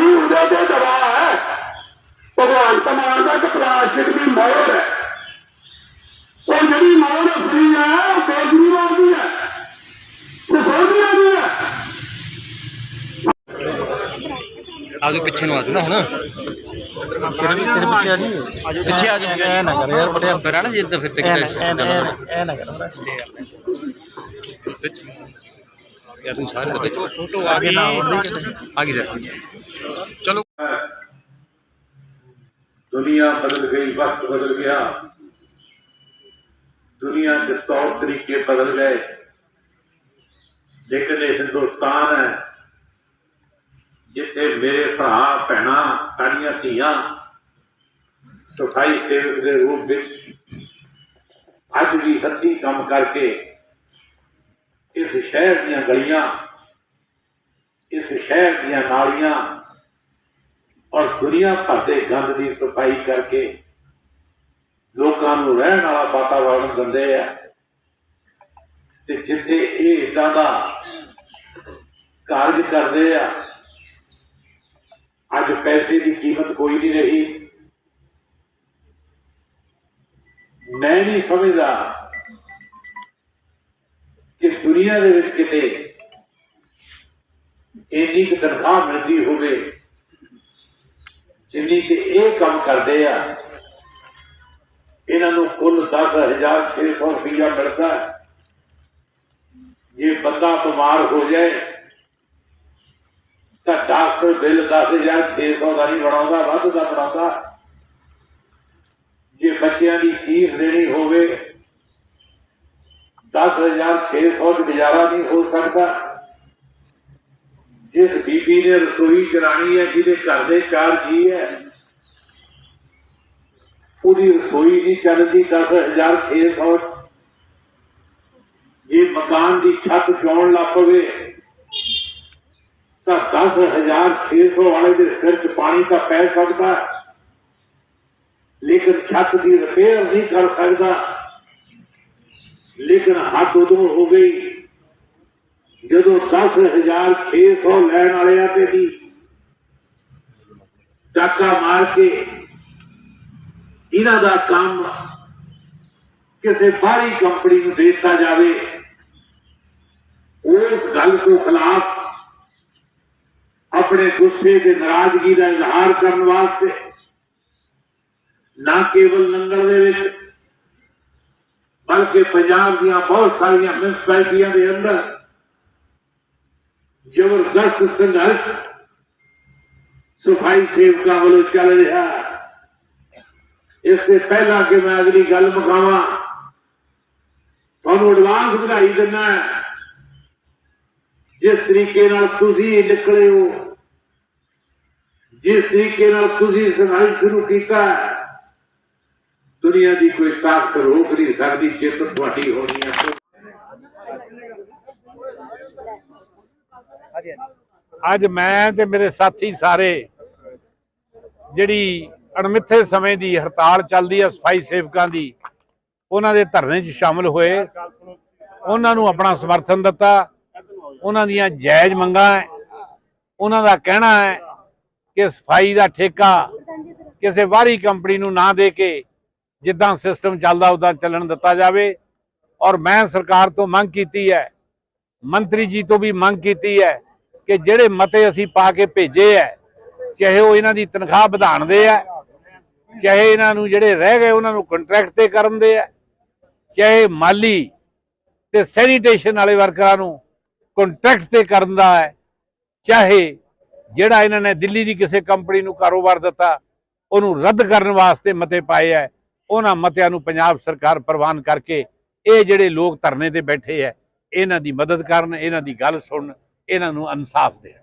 ਵੀ ਉਹਦੇ ਤੇ ਦਬਾਅ ਹੈ। ਭਗਵਾਨ ਮਾਨ ਦਾ ਕਿ ਪਲਾਸਟਿਕ ਦੀ ਮੋਹਰ ਹੈ। ਉਹ ਜਿਹੜੀ ਮੋਹਰ ਅਸਲੀ ਹੈ ਉਹ ਕੇਜਰੀਵਾਲ ਦੀ ਹੈ। ਸਿਸੋਦੀਆ ਦੀ ਹੈ। ਆਜੋ ਪਿੱਛੇ ਨੂੰ ਆਜੋ ਨਾ ਹੁਣ। ਤੇਰੇ ਪਿੱਛੇ ਆ ਜੀ। ਆਜੋ ਪਿੱਛੇ ਆਜੋ ਐ ਨਾ ਕਰ ਯਾਰ ਬੜਿਆ ਫਿਰ ਆ ਨਾ ਜਿੱਦਾਂ ਫਿਰ ਤੇ ਕਿਤੇ ਨਾ ਐ ਨਾ ਐ ਨਾ ਕਰ। या तुम सारे आगे आगे सर चलो। दुनिया बदल गई वक्त बदल गया। दुनिया के तौर तरीके बदल गए लेकिन ये हिंदुस्तान है जिथे मेरे भरा भैन साड़िया धियाँ सफ़ाई सेवक के रूप में अज भी हथी काम करके ਇਸ ਸ਼ਹਿਰ ਦੀਆਂ ਗਲੀਆਂ, ਇਸ ਸ਼ਹਿਰ ਦੀਆਂ ਨਾਲੀਆਂ ਔਰ ਦੁਨੀਆ ਭਰ ਦੇ ਗੰਦ ਦੀ ਸਫ਼ਾਈ ਕਰਕੇ ਲੋਕਾਂ ਨੂੰ ਰਹਿਣ ਵਾਲਾ ਵਾਤਾਵਰਣ ਦਿੰਦੇ ਆ। ਤੇ ਜਿੱਥੇ ਇਹ ਇਦਾਂ ਦਾ ਕਾਰਜ ਕਰਦੇ ਆ, ਅੱਜ ਪੈਸੇ ਦੀ ਕੀਮਤ ਕੋਈ ਨਹੀਂ ਰਹੀ। ਮੈਂ ਨਹੀਂ ਸਮਝਦਾ ਕਿ ਦੁਨੀਆ ਦੇ ਵਿੱਚ ਕਿਤੇ ਇੰਨੀ ਕੁ ਤਨਖਾਹ ਮਿਲਦੀ ਹੋਵੇ, ਜਿੰਨੀ ਕਿ ਇਹ ਕੰਮ ਕਰਦੇ ਆ, ਇਹਨਾਂ ਨੂੰ ਕੁੱਲ 10600 ਰੁਪਇਆ ਮਿਲਦਾ ਜੇ ਬੰਦਾ ਬਿਮਾਰ ਹੋ ਜਾਏ, ਤਾਂ ਡਾਕਟਰ ਬਿੱਲ 10600 ਦਾ ਨਹੀਂ ਬਣਾਉਂਦਾ, ਵੱਧ ਦਾ ਬਣਾਉਂਦਾ। ਜੇ ਬੱਚਿਆਂ ਦੀ ਫੀਸ ਦੇਣੀ ਹੋਵੇ 10600 ਚ ਗੁਜ਼ਾਰਾ ਨਹੀਂ ਹੋ ਸਕਦਾ। ਜਿਸ ਬੀਬੀ ਨੇ ਰਸੋਈ ਚਲਾਣੀ ਹੈ, ਜਿਹਦੇ ਘਰ ਦੇ ਚਾਰ ਜੀ ਹੈ, ਉਹਦੀ ਰਸੋਈ ਨਹੀਂ ਚੱਲਦੀ 10600 ਜੇ ਮਕਾਨ ਦੀ ਛੱਤ ਚੋਣ ਲੱਗ ਪਵੇ, ਤਾਂ 10600 ਵਾਲੇ ਦੇ ਸਿਰ 'ਚ ਪਾਣੀ ਤਾਂ ਪੈ ਸਕਦਾ। ਲੇਕਿਨ ਛੱਤ ਦੀ ਰਿਪੇਅਰ ਨਹੀਂ ਕਰ ਸਕਦਾ। ਲੇਕਿਨ ਹੱਦ ਉਦੋਂ ਹੋ ਗਈ ਜਦੋਂ 10600 ਲੈਣ ਵਾਲਿਆਂ ਤੇ ਵੀ ਟਾਕਾ ਮਾਰ ਕੇ ਇਹਨਾਂ ਦਾ ਕੰਮ ਕਿਸੇ ਬਾਹਰੀ ਕੰਪਨੀ ਨੂੰ ਦੇ ਦਿੱਤਾ ਜਾਵੇ, ਉਸ ਗੱਲ ਤੋਂ ਖਿਲਾਫ ਆਪਣੇ ਗੁੱਸੇ ਤੇ ਨਾਰਾਜ਼ਗੀ ਦਾ ਇਜ਼ਹਾਰ ਕਰਨ ਵਾਸਤੇ ਨਾ ਕੇਵਲ ਲੰਗਰ ਦੇ ਵਿੱਚ ਬਲਕਿ ਪੰਜਾਬ ਦੀਆਂ ਬਹੁਤ ਸਾਰੀਆਂ ਮਿਊਨਿਸਪੈਲਿਟੀਆਂ ਦੇ ਅੰਦਰ ਜ਼ਬਰਦਸਤ ਸੰਘਰਸ਼ ਸਫ਼ਾਈ ਸੇਵਕਾਂ ਵੱਲੋਂ ਚੱਲ ਰਿਹਾ। ਇਸ ਤੇ ਪਹਿਲਾਂ ਕਿ ਮੈਂ ਅਗਲੀ ਗੱਲ ਮੁਕਾਵਾਂ ਤੁਹਾਨੂੰ ਐਡਵਾਂਸ ਵਧਾਈ ਦਿੰਦਾ ਜਿਸ ਤਰੀਕੇ ਨਾਲ ਤੁਸੀਂ ਨਿਕਲੇ ਹੋ ਜਿਸ ਤਰੀਕੇ ਨਾਲ ਤੁਸੀਂ ਸੰਘਰਸ਼ ਸ਼ੁਰੂ ਕੀਤਾ ਹੈ, ਦੁਨੀਆ ਦੀ ਕੋਈ ਤਾਕਤ ਰੋਕ ਨਹੀਂ ਸਕਦੀ, ਜਿੱਤ ਤੁਹਾਡੀ ਹੋਣੀ ਹੈ ਅੱਜ ਮੈਂ ਤੇ ਮੇਰੇ ਸਾਥੀ ਸਾਰੇ, ਜਿਹੜੀ ਅਣਮਿੱਥੇ ਸਮੇਂ ਦੀ ਹੜਤਾਲ ਚੱਲਦੀ ਹੈ ਸਫ਼ਾਈ ਸੇਵਕਾਂ ਦੀ, ਉਹਨਾਂ ਦੇ ਧਰਨੇ 'ਚ ਸ਼ਾਮਲ ਹੋਏ। ਉਹਨਾਂ ਨੂੰ ਆਪਣਾ ਸਮਰਥਨ ਦਿੱਤਾ। ਉਹਨਾਂ ਦੀਆਂ ਜਾਇਜ਼ ਮੰਗਾਂ ਉਹਨਾਂ ਦਾ ਕਹਿਣਾ ਹੈ ਕਿ ਸਫ਼ਾਈ ਦਾ ਠੇਕਾ ਕਿਸੇ ਬਾਹਰੀ ਕੰਪਨੀ ਨੂੰ ਨਾ ਦੇ ਕੇ ਜਿੱਦਾਂ ਸਿਸਟਮ ਚੱਲਦਾ, ਉਦਾਂ ਚੱਲਣ ਦਿੱਤਾ ਜਾਵੇ। ਔਰ ਮੈਂ ਸਰਕਾਰ ਤੋਂ ਮੰਗ ਕੀਤੀ ਹੈ, ਮੰਤਰੀ ਜੀ ਤੋਂ ਵੀ ਮੰਗ ਕੀਤੀ ਹੈ ਕਿ ਜਿਹੜੇ ਮਤੇ ਅਸੀਂ ਪਾ ਕੇ ਭੇਜੇ ਹੈ, ਚਾਹੇ ਉਹ ਇਹਨਾਂ ਦੀ ਤਨਖਾਹ ਵਧਾਉਣ ਦੇ ਹੈ, ਚਾਹੇ ਇਹਨਾਂ ਨੂੰ ਜਿਹੜੇ ਰਹਿ ਗਏ ਉਹਨਾਂ ਨੂੰ ਕੰਟਰੈਕਟ ਤੇ ਕਰਨ ਦੇ ਹੈ, ਚਾਹੇ ਮਾਲੀ ਤੇ ਸੈਨੀਟੇਸ਼ਨ ਵਾਲੇ ਵਰਕਰਾਂ ਨੂੰ ਕੰਟਰੈਕਟ ਤੇ ਕਰਨ ਦਾ ਹੈ, ਚਾਹੇ ਜਿਹੜਾ ਇਹਨਾਂ ਨੇ ਦਿੱਲੀ ਦੀ ਕਿਸੇ ਕੰਪਨੀ ਨੂੰ ਕਾਰੋਬਾਰ ਦਿੱਤਾ, ਉਹਨੂੰ ਰੱਦ ਕਰਨ ਵਾਸਤੇ ਮਤੇ ਪਾਏ ਹੈ ਉਹਨਾਂ ਮਤਿਆਂ ਨੂੰ ਪੰਜਾਬ ਸਰਕਾਰ ਪ੍ਰਵਾਨ ਕਰਕੇ ਇਹ ਜਿਹੜੇ ਲੋਕ ਧਰਨੇ ਤੇ ਬੈਠੇ ਹੈ ਇਹਨਾਂ ਦੀ ਮਦਦ ਕਰਨ, ਇਹਨਾਂ ਦੀ ਗੱਲ ਸੁਣਨ, ਇਹਨਾਂ ਨੂੰ ਇਨਸਾਫ ਦੇਣ।